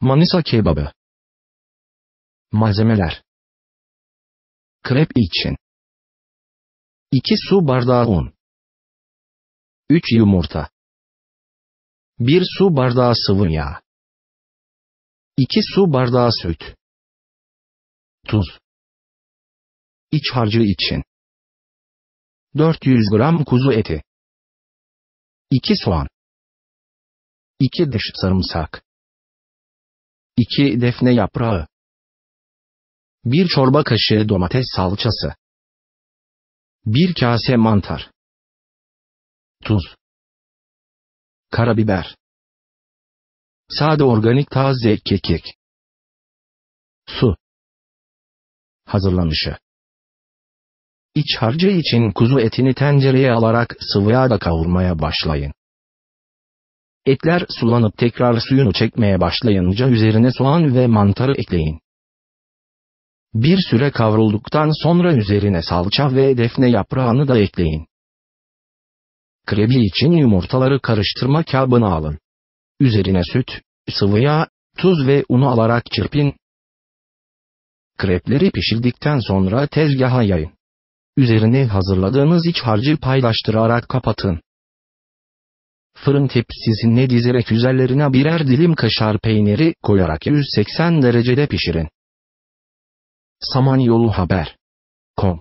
Manisa kebabı. Malzemeler. Krep için. 2 su bardağı un. 3 yumurta. 1 su bardağı sıvı yağ. 2 su bardağı süt. Tuz. İç harcı için. 400 gram kuzu eti. 2 soğan. 2 diş sarımsak. 2 defne yaprağı. 1 çorba kaşığı domates salçası. 1 kase mantar. Tuz. Karabiber. Sade organik taze kekik. Su. Hazırlanışı. İç harcı için kuzu etini tencereye alarak sıvı yağda kavurmaya başlayın. Etler sulanıp tekrar suyunu çekmeye başlayınca üzerine soğan ve mantarı ekleyin. Bir süre kavrulduktan sonra üzerine salça ve defne yaprağını da ekleyin. Krebi için yumurtaları karıştırma kabına alın. Üzerine süt, sıvı yağ, tuz ve unu alarak çırpın. Krepleri pişirdikten sonra tezgaha yayın. Üzerine hazırladığınız iç harcı paylaştırarak kapatın. Fırın tepsisine dizerek üzerlerine birer dilim kaşar peyniri koyarak 180 derecede pişirin. Samanyolu Haber. Com